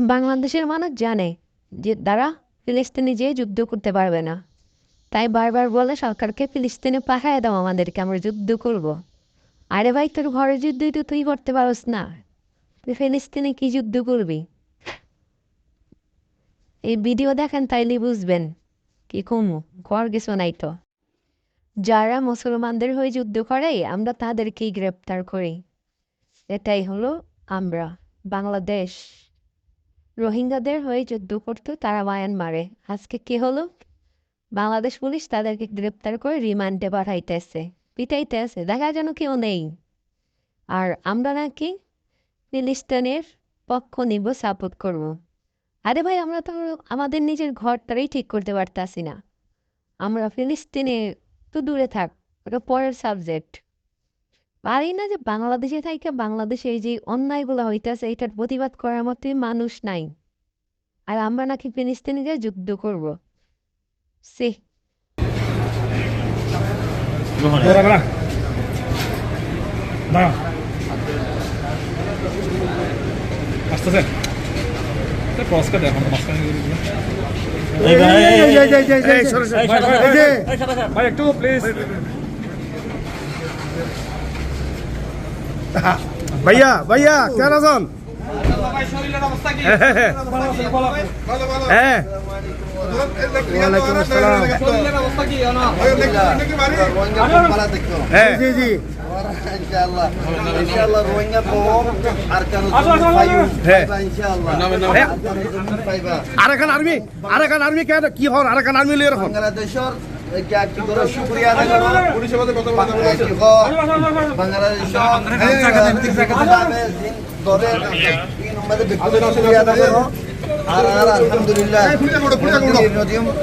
বাংলাদেশের মানুষ জানে যে তারা ফিলিস্তিনে যেয়ে যুদ্ধ করতে পারবে না। তাই বারবার বলে সরকারকে ফিলিস্তিনে পাঠায় দাও আমাদেরকে, আমরা যুদ্ধ করব। আরে ভাই, তোর ঘরের যুদ্ধই তো তুই করতে পারস না। তুই ফিলিস্তিনে কি যুদ্ধ করবি? এই ভিডিও দেখেন তাইলে বুঝবেন কি কমু, ঘর কিছু নাই তো। যারা মুসলমানদের হয়ে যুদ্ধ করে, আমরা তাদেরকেই গ্রেপ্তার করি। এটাই হলো আমরা, বাংলাদেশ। রোহিঙ্গাদের হয়ে যুদ্ধ করতো তারা মায়ানমারে। আজকে কি হলো? বাংলাদেশ পুলিশ তাদেরকে গ্রেপ্তার করে রিমান্ডে পাঠাইতেছে। পিটাইতেছে, দেখা যেন কেউ নেই। আর আমরা নাকি ফিলিস্তিনের পক্ষ নিব, সাপোর্ট করব। আরে ভাই, আমরা তো আমাদের নিজের ঘরটাই ঠিক করতে পারতাছি না। আমরা ফিলিস্তিনে তো দূরে থাক, ওটা পরের সাবজেক্ট। পারি না যে বাংলাদেশে থাইকে বাংলাদেশে এই যে অন্যায়গুলো হইতেছে এটার প্রতিবাদ করার মতোই মানুষ নাই আর আমরা নাকি ফিলিস্তিনে গিয়ে যুদ্ধ করব সে দাঁড়া দাঁড়া দাঁড়া আসতেছে ক্রস কাটে এখন মাঝখানে গিয়ে দিবি না। এই, সরে, সরে, ভাই, ভাই, ভাই, ভাই একটু প্লিজ ভাইয়া ভাইয়া কেন আছেন? হ্যাঁ। হ্যাঁ। জি জি হ্যাঁ। আরেকান আর্মি আরেকান আর্মি কেন কি হন আরেকান আর্মি লিয়ে রাখুন। বাংলাদেশের আর আর আলহামদুলিল্লাহ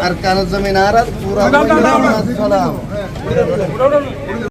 আর জমিন আর পুরা সালাম